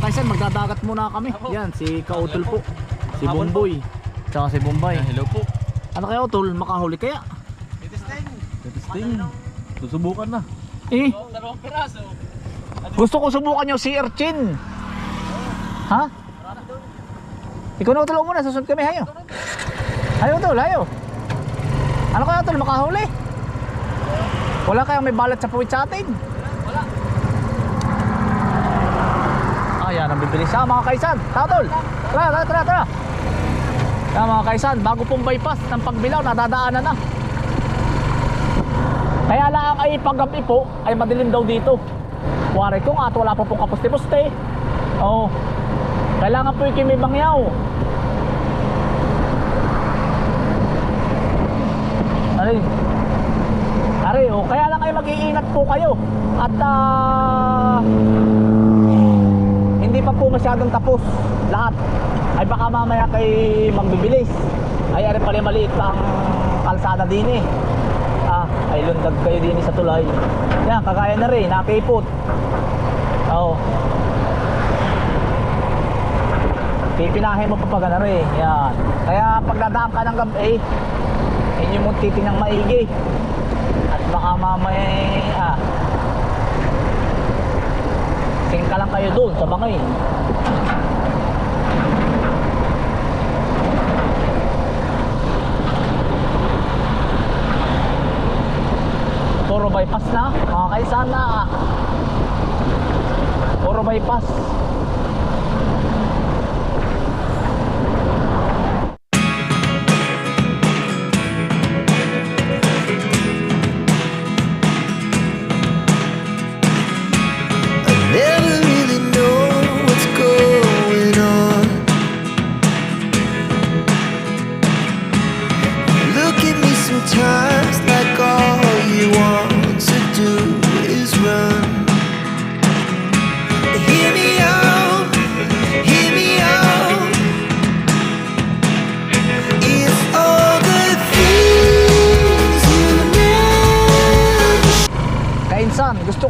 Mga kaisan, magdadagat muna kami. Yan, si Kautol po. Si po. Bumboy. Tsaka si Bombay. Hello po. Ano kaya Utol? Makahuli kaya? Testing. Susubukan na. Eh, Dalawang piraso. gusto ko subukan yung si Erchin. Ha? Ikaw na Utol muna, susunod kami. Hayo. Hayo Utol, hayo. Ano kaya Utol? Makahuli? Wala kayang may balat sa puwit sa atin? Wala. Ah, yan ang bibilis. Ah, mga kaisan. Tatol. Tara, tara, tara, tara. Yan mga kaisan, bago pong bypass ng pagbilaw, nadadaanan na. Kaya lang ay paggabi po, ay madilim daw dito. Kuwari ko nga at wala pa pong kapuste-puste. Oo. Kailangan po yung kimibangyaw. Aray. Aray, oh. Kaya lang ay mag-iingat po kayo. At ah... hindi pa po masyadong tapos. Lahat. Ay baka mamaya kay magbibilis ay ari pala maliit ang kalsada din eh. Ah ay lundag kayo din eh sa tulay. Yan kagaya na rin nakipot. Oo. Pipinahin mo pa pag ano rin yan. Kaya pagdadaan ka ng gabi inyo mong titinang maigi. At baka mamaya ah Tingka lang kayo doon sa bangay. Puro bypass na, mga kaisan na. Puro bypass.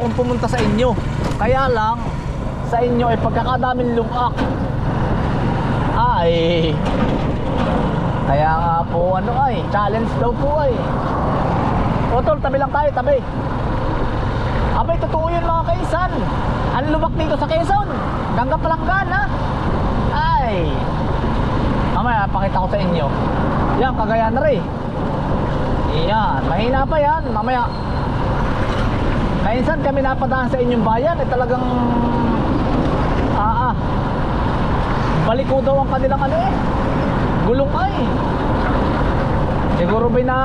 Kong pumunta sa inyo. Kaya lang, sa inyo ay pagkakadaming lumak. Ay, kaya nga po ano ay, challenge daw po ay. O tol, tabi lang tayo, tabi. Abay, totoo yun mga kainsan. Ang lumak dito sa Quezon. Gangga palanggan ha. Ay. Mamaya, pakita ko sa inyo. Yan, kagaya na rin. Yan, mahina pa yan. Mamaya, Kainsan kami napadaan sa inyong bayan eh talagang ah, ah. Baliko daw ang kanilang ano eh gulong ay. Siguro ba na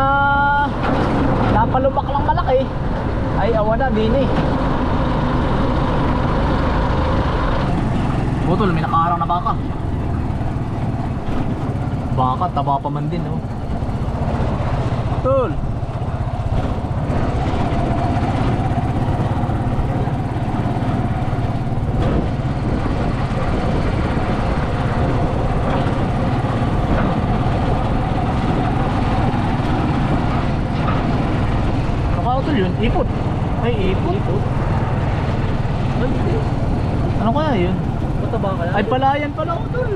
napalubak lang malaki. Ay awa na din eh Butol, may nakaharang na baka. Baka, taba pa man din oh. Tol Nakautol yun? Ipot. Ay, ipot. Hindi. Ano kaya yun? Mataba ka Ay, palayan pala utol.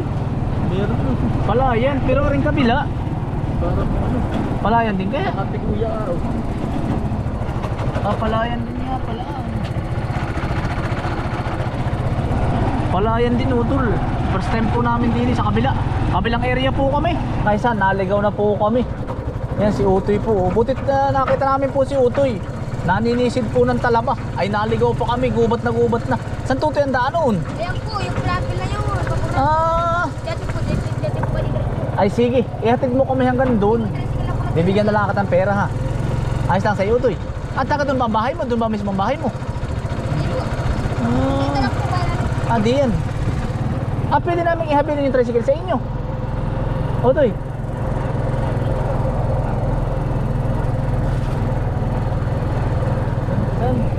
Meron po. Palayan, pero rin kabila. Parang ano. Palayan din kaya. Katikuya araw. Ah, palayan din nga pala. Palayan din utol. First time po namin din sa kabila. Kabilang area po kami. Kaysa naligaw na po kami. Yan si Utoy po. Butit na nakita namin po si Utoy. Naninisid po ng talaba. Ay naligaw po kami. Gubat na gubat na. Saan tutoy ang daan noon? Ayan po, yung profile na yun. Ah, Dati po, dati, dati po ay sige. Ihatid mo kami hanggang doon. Bibigyan na lang kita ng pera ha. Ayos lang sa iyo, Utoy. At taga doon ba ang bahay mo? Doon ba mismo ang bahay mo? Ah, di yan. Ah, pwede namin ihabilin yung tricycle sa inyo. Otoy.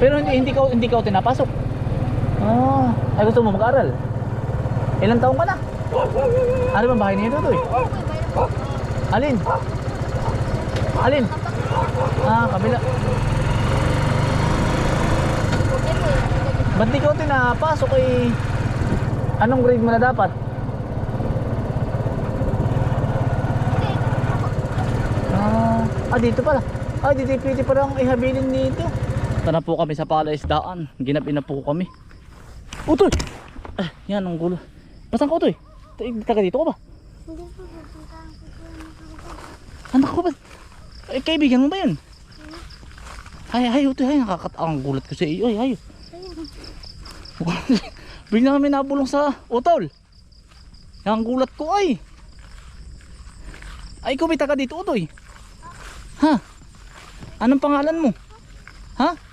Pero hindi hindi ka hindi ka tinapasok. Ah, ay gusto mo mag-aral. Ilang taon ka na? Ano ba ang bahay niyo, Totoy? Alin? Alin? Ah, kabila. Ba't di ka tinapasok eh? Anong grade mo na dapat? Ah, ah dito pala. Ah, dito pwede pa lang ihabilin dito. Tara po kami sa palaisdaan. Ginapin na po kami. Utoy! Ah, yan ang gulo. Basan ka utoy? Taga dito ka ba? Hindi po, ko. Anak ba? Eh, kaibigan mo ba yun? Ay, ay, utoy, ay, nakakat... Ang gulat ko sa iyo. Ay, ay. Bigla kami nabulong sa utol. Ang gulat ko ay. Ay, may taga dito, utoy. Ha? Anong pangalan mo? Ha?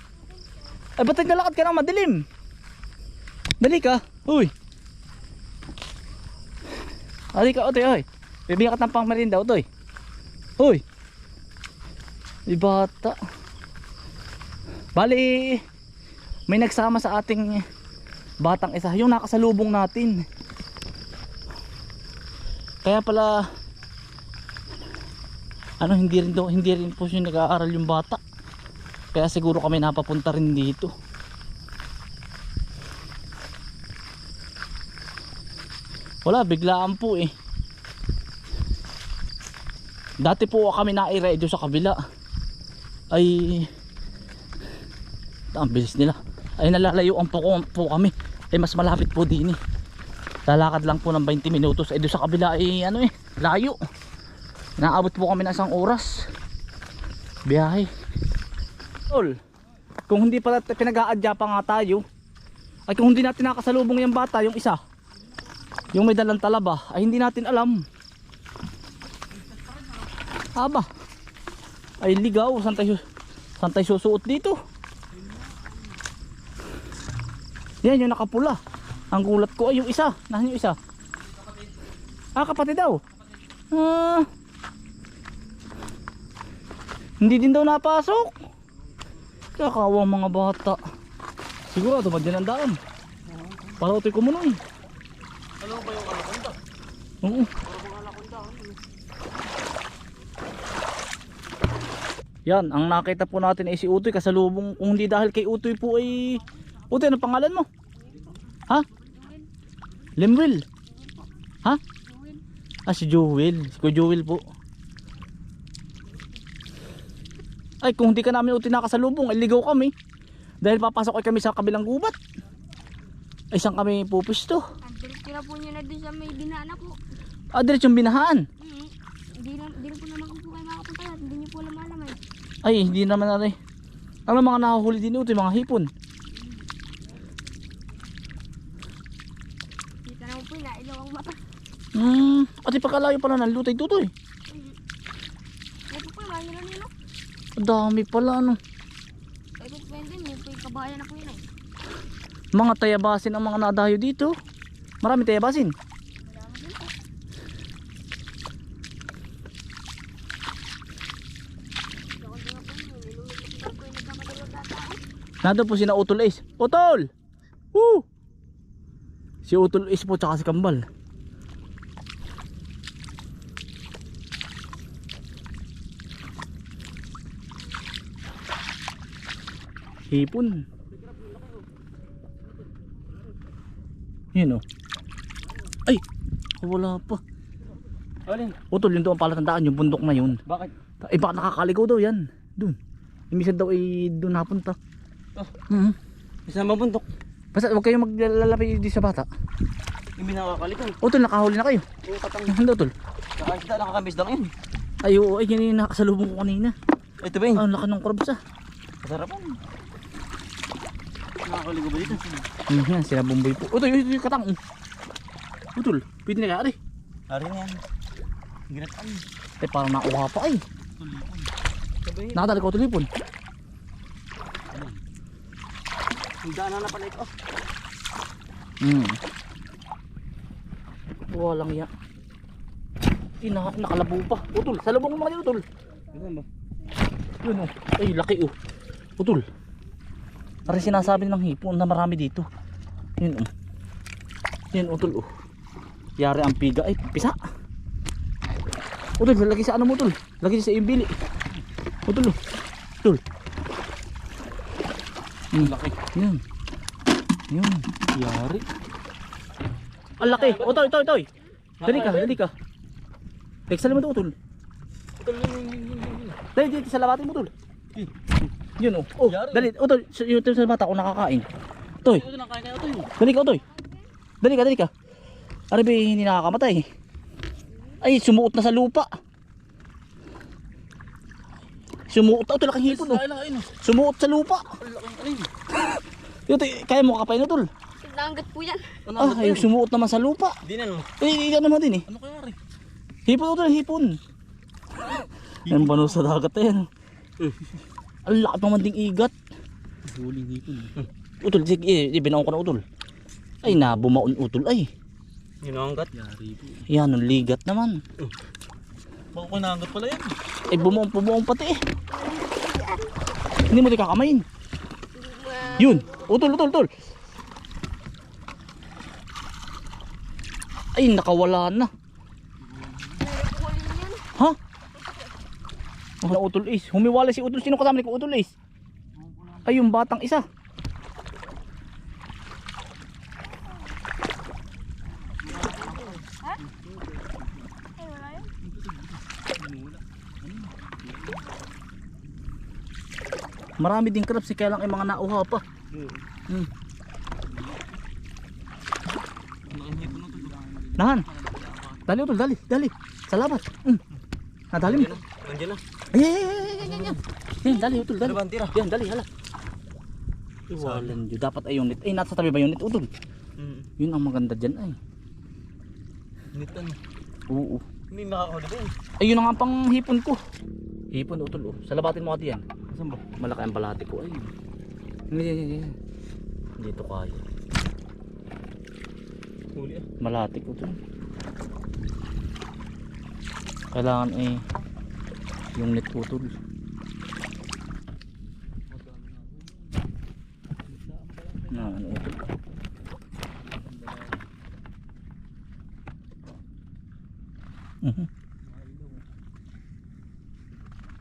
Ay, ba't naglalakad ka ng madilim? Dali ka. Uy. Dali ka, utoy, ay. Bibigyan ka ng pangmerinda, utoy. Uy. May bata. Bali, may nagsama sa ating batang isa. Yung nakasalubong natin. Kaya pala, ano, hindi rin, daw, hindi rin po siya nag-aaral yung bata. Kaya siguro kami napapunta rin dito. Wala, biglaan po eh. Dati po kami nairedo sa kabila. Ay ang bilis nila. Ay nalalayuan po, po kami. Ay mas malapit po din eh. Lalakad lang po ng 20 minutos. Ay doon sa kabila ay ano eh, layo. Naabot po kami ng isang oras. Biyahe. Tol, kung hindi pala pinag-aadya pa nga tayo, ay kung hindi natin nakasalubong yung bata, yung isa, yung may dalang talaba, ay hindi natin alam. Aba. Ay ligaw, saan tayo, saan tayo susuot dito? Yan yung nakapula. Ang gulat ko ay yung isa. Nasaan yung isa? Ah, kapatid daw. Ah. Hindi din daw napasok. Kakawang mga bata. Siguro tumad din ang daan. Para utoy kumunoy. Ano ba yung anaconda? Oo. Yan, ang nakita po natin ay si Utoy kasalubong kung hindi dahil kay Utoy po ay Utoy, ano pangalan mo? Ha? Limwil. Ha? Ah, si Jewel. Si Kuya Jewel po. Ay, kung hindi ka namin Utoy nakasalubong, ay ligaw kami. Dahil papasok ay kami sa kabilang gubat. Ay, saan kami pupisto? Tira po niyo na dun sa may binana po. Ah, diretsong binahaan. Hmm. Hindi na, hindi na po naman po kayo makapunta at hindi niyo po alam alam eh. Ay, hindi naman na rin. Ano mga nahahuli din ito, yung mga hipon. Kita naman po na ilaw ang mata. Hmm, at ipakalayo pala ng lutay tutoy. Ay po po, mahilo nilo. Ang dami pala ano. Ay pwede mo kabayan na po yun eh. Mga tayabasin ang mga nadayo dito. Marami tayabasin. Ako. Nado po si na Utol Ace. Utol! Woo! Si Utol Ace po tsaka si Kambal. Hipon. Yun o. Ay! Wala pa. Alin? Utol, yun doon ang palatandaan, yung bundok na yun. Bakit? Eh baka nakakaligaw daw yan. Doon. Imisan daw ay doon napunta. Oh. Mhm. Isa mabundok. Basta huwag kayong maglalapit di sa bata. Hindi nakakalikon. Utol, nakahuli na kayo. Oo, katang. Ano utol? Nakakita, nakakamiss lang yun. Ay, oo, ay, yan yung nakasalubong ko kanina. Ito ba yun? Ang laki ng crabs ah. Kasarapan. Nakakaligo ba dito? Hmm, yan, sila bumboy po. Utol, ito yung katang. Utol, pwede na kaya Ari na yan. Ginatan. Eh, parang nakuha pa ay. Tulipon. Nakadali ko tulipon. ang daanan na pala ito. Hmm. Walang ya. Ina, nakalabo pa. Utol, salubong mo mga utol. Ano ba? Yun oh. Ay, laki oh. Utol. Parang sinasabi ng hipon na marami dito. Yun oh. Yun utol oh. Yari ang piga. Ay, pisa. Utol, lagi sa ano mo utol? Lagi sa iyong bili. Utol oh. Utol. Hmm. Laki. Yun. Yun. Yari. Ang laki. Utoy, utoy, utoy. Dali ka, dali ka. Teksal mo ito, utol. Utol, yun, yun, yun, yun, yun. Dali, dito sa labatin mo, utol. Yun, oh. Oh, Yari. dali. Utol, sa- yung sa bata ko nakakain. Utoy, Ito nakain kayo, utol. dali ka, utoy. Dali ka, dali ka. Arabi, hindi nakakamatay. Ay, sumuot na sa lupa. Sumuot na, utol, laking hipon, oh. Na, na. Sumuot sa lupa. Ang utoy, kaya mo kapain, utol. Nanggat po yan. Ah, ay, sumuot naman sa lupa. Di na, no? Eh, yan naman din, eh. Ano kaya, rin? Hipon utol, hipon. Yan ba no sa dagat na yan? Ang laki naman ding igat. Huling hipon. Utol, sige, eh, ibinaon ko na utol. Ay, nabumaon utol, ay. Yun ang hanggat. Yari po. Yan, ang ligat naman. Baka ko nahanggat pala yan. Ay, bumaon, bumaon pati eh. Hindi mo di kakamain. Yun, utol, utol, utol. Ay, nakawala na. Ha? Wala utol is. Humiwala si utol. Sino kasama ni utol is? Ay, yung batang isa. Marami din crabs. Kaya lang ay mga nauha pa. Hmm. Nahan. Dali utol, dali, dali. Salamat. Hmm. Nadali mo. Nandiyan na. Ay, ay, ay, ay, ay, ay, ay. Yan, dali utol, dali. Ano ba ang? Yan, dali, hala. Iwalan yun. Dapat ay unit. Ay, nasa tabi ba unit? Utol. Hmm. Yun ang maganda dyan ay. Nitan. Oo. Hindi nakakahuli din. Ayun na nga pang hipon ko. Hipon utol oh. Salabatin mo kati yan. Saan ba? Malaki ang balati ko ay. Yan, yan, yan, yan. Dito kaya. Huli ah. Malati ko to. Kailangan eh yung net utol. Na ano utol. Mhm.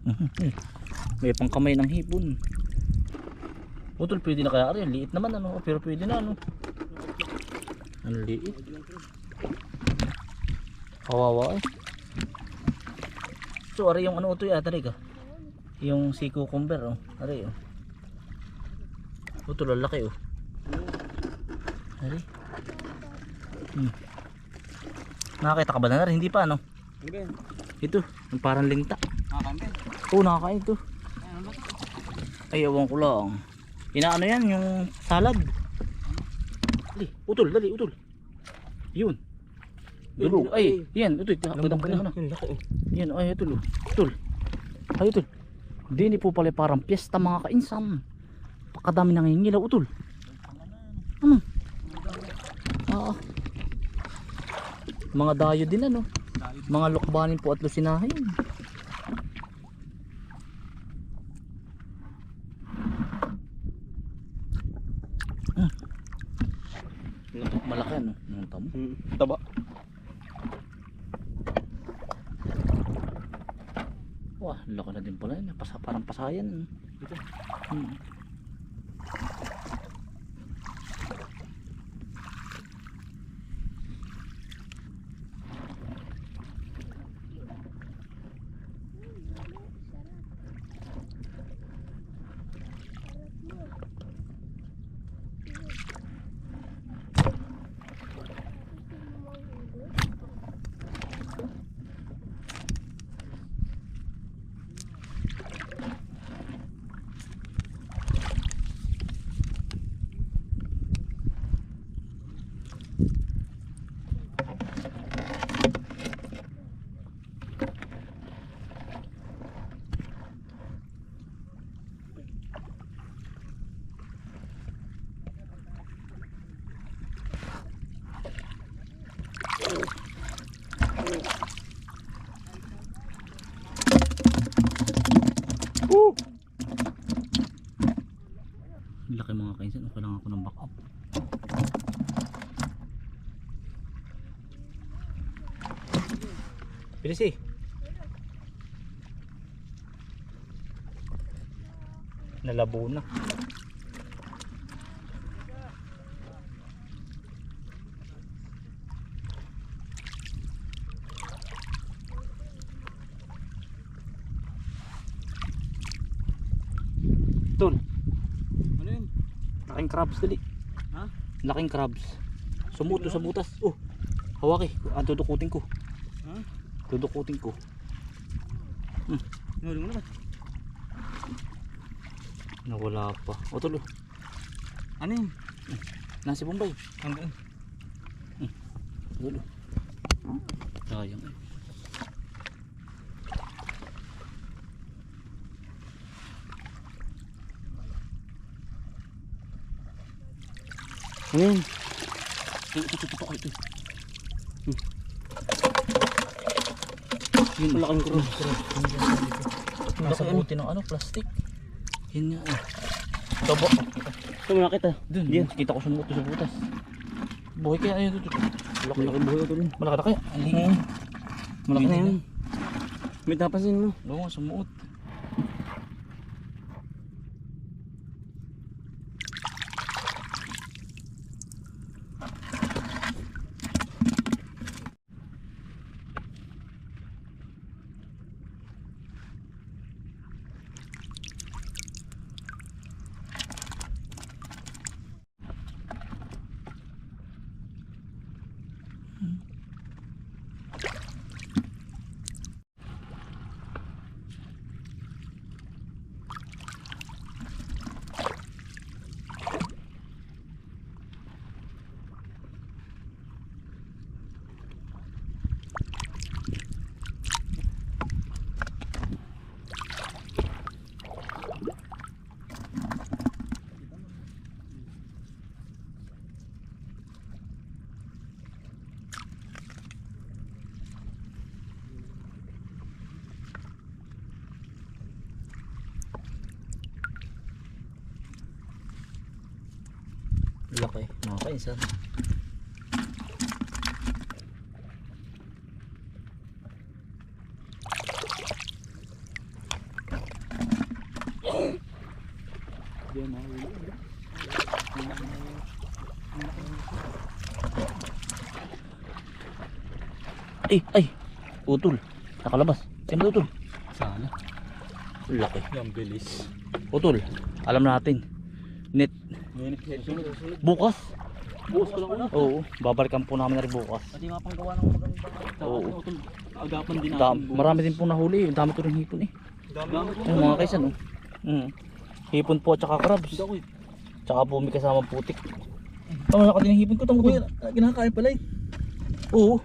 Mhm. Eh, May pangkamay ng hipon. Utol, pwede na kaya rin. Liit naman ano. Pero pwede na ano. Ang liit. Kawawa eh. So, ari yung ano ito yata rin ka. Yung si cucumber oh. Ari oh. Ito lalaki oh. Ari. Hmm. Nakakita ka ba na rin? Hindi pa ano? Ito, yung parang lingta. Nakakain? Oo, nakakain ito. Ay, ba? Ay, ewan ko lang. Inaano yan, yung salad. Dali, utol, dali, utol. Yun. Dulog. Ay, yan, utol. Pagdang ko na. Yung laki oh. Yan, ay, oh. Utol. Ay, utol. Dini po pala parang piyesta mga kainsan. Pakadami nangingilaw, utol. Ano? Oo. Mga dayo din ano. Mga lukbanin po at lusinahin. Hmm. Malaki ano. Ang tamo. Hmm. Taba. Wah, laki na din pala yun. Pasa, parang pasayan. Ito. Hmm. Bilis eh. Nalabo na. Tol. Ano yun? Laking crabs dali. Ha? Laking crabs. Sumuto sa butas. Oh. Hawak eh. Ang tutukutin ko. Ha? Tudukutin ko. Nahuli mo na ba? Nawala pa. O tulo. Ano yun? Nasi Bombay. Hanggang. Tulo. Sayang eh. Ano yun? Ito, ito, ito, ito, ito. Hmm. Yun. Malaking cross. Nasa buti ng ano, plastic. Yun nga eh. Tabo. Ito mo nakita. Dun, Diyan. kita ko sumuto sa butas. Buhay kaya ayun. Malaki. Malaki buhay ito. Malaki na kaya. Malaki na yun. May tapasin mo. Oo, sumuot. Laki. Mga kainsan. Ay, ay. Utol. Nakalabas. Ba utol? Sana. Laki. Yung bilis. Utol. Alam natin. Net. Bukas. Bukas ko lang ulit. Oo. Babalikan po namin na rin bukas. Pati mapanggawa ng magandang. Oo. Utol. Agapan din Da marami din pong nahuli. Ang dami ko rin hipon eh. Dami. Yung mga kaisan oh. Mm. Hipon po at saka crabs. Hindi ako eh. Tsaka po may kasama putik. Tama na ka din ang hipon ko. Tama ko. Kinakain pala eh. Oo.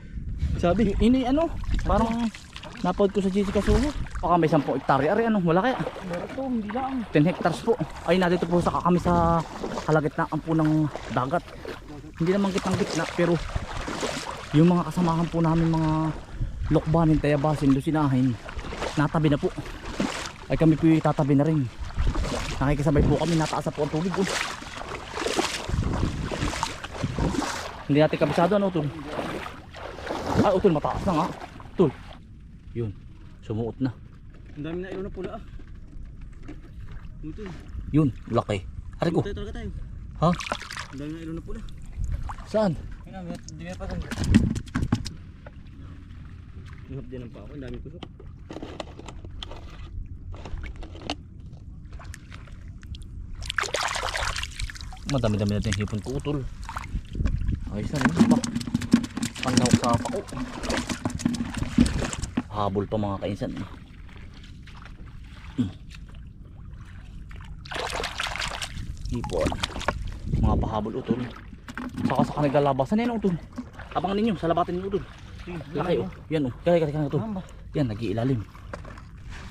Sabi. Ini ano. Parang napod ko sa Jessica Suho. Baka may 10 hektarya. Ari ano. Wala kaya. Meron to. Hindi lang. 10 hectares po. Ay nandito po sa kami sa kalagitnaan po ng dagat. Hindi naman kitang gitna pero yung mga kasamahan po namin mga lokbanin, tayabasin, lusinahin natabi na po. Ay kami po tatabi na rin. Nakikisabay po kami, nataas na po ang tubig. Oh. Hindi natin kabisado ano, Utol? Ah, Utol, mataas na nga. Utol. Yun, sumuot na. Ang dami na ilaw na pula ah. Yun, laki. Ari ko, ha? Ang dami na ilaw na pula. Saan? Kaya na, di may pasang. Ihap din ang pa ako. Ang dami kusok. Madami-dami natin hipon ko utol. Ayos na rin pa. Pangaw sa pako. Habol pa mga kainsan. Hmm. Hipon. Mga pahabol utol. Saka sa kaniglalabasan yan utol. Abangan ninyo sa labatin ng utol. Laki oh. Yan oh. Kaya kaya kaya utol. Yan nag-iilalim.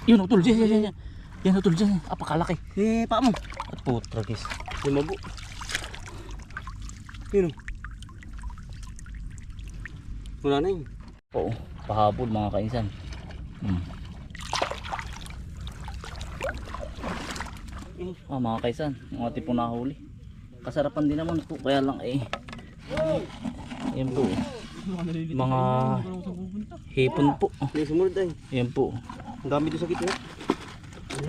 Yun utol. Yan yan yan. yan. Yan utol dyan. Apakalaki. Eh, pa mo. At putragis. Lumago. Yun o. Wala na yun. Oo, pahabol mga kainsan. Hmm. Ah, mga kaisan, mga tipong nahuli. Kasarapan din naman po, kaya lang eh. Yan po. Mga hipon po. May sumunod ay. Yan po. Ang dami doon sa gitna.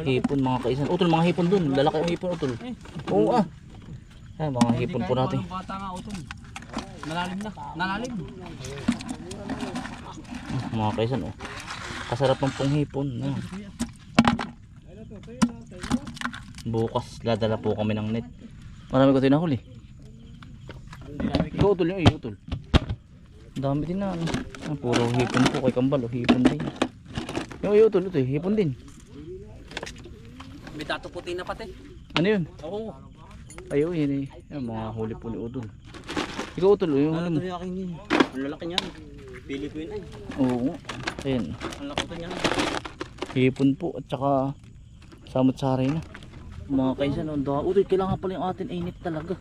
Hipon mga kaisan. Utol, mga hipon dun. Lalaki ang hipon, utol. Oo ah. Ay, mga hipon po natin. bata nga utong. Nalalim na. Nalalim. Mga kaisan, oh. Kasarapan pong hipon. No? Bukas, dadala po kami ng net. Marami ko tinahuli. Ikaw utol yung iyo utol. Ang dami din na ano. Ah, puro hipon po kay Kambal. oh, Hipon din. Yung utol, utol, hipon din. May dato puti na pati. Ano yun? Oo. Ayaw yun eh. Yung mga huli po ni utol. Ikaw utol, yung Ano ano to mo. yung aking yun? Ang lalaki niyan. Philippine ay. Oo. Ayan. Ang laki to niyan. Hipon po at saka samot-sari na. Mga kaisan, no, da, utoy, kailangan pala yung atin ay net talaga.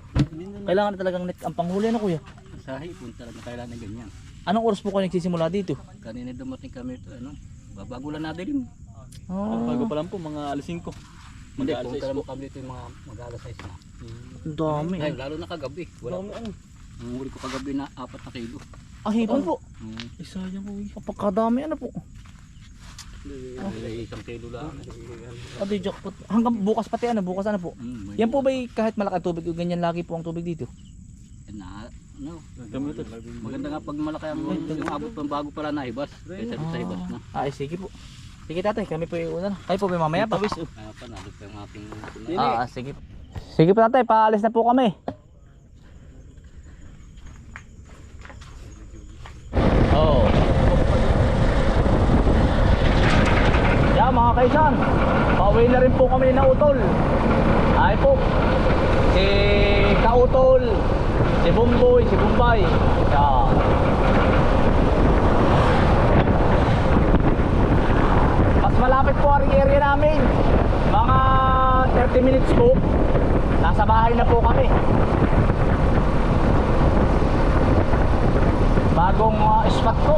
Kailangan na talagang net ang panghuli na kuya. Sa hipon talaga kailangan na ganyan. Anong oras po kayo nagsisimula dito? Kanina dumating kami ito ano. Babago lang natin rin. Oh, Bago pa lang po mga alas 5. Hindi, Mag-aalas punta naman kami dito yung mga mag-alas 6 na. ang dami. Ay, lalo na kagabi. Wala pa. Ang huli ko kagabi na 4 na kilo. Ah, hipon po. Hmm. Isayang ko. Kapagkadami ano po. Isang kilo lang. Ado jackpot. Hanggang bukas pati ano, bukas ano po. May- Yan po ba kahit malaki tubig, ganyan lagi po ang tubig dito? na ano maganda nga pag malaki ang yung abot pang bago pala na hibas kaysa sa hibas na Ah, ay, sige po. Sige tatay, kami po yung una na. Kayo po may mamaya pa. kaya pa nalot pa yung Ah, ah, sige. Sige po tatay, paalis na po kami. Oo. Oh. Yeah, mga kaisan. Pauwi na rin po kami na utol. Ay po. Si Kautol, si Bumboy, si Bumbay. Yeah. Mas malapit po ang area namin. Mga 30 minutes po. Nasa bahay na po kami. Bagong uh, spot po.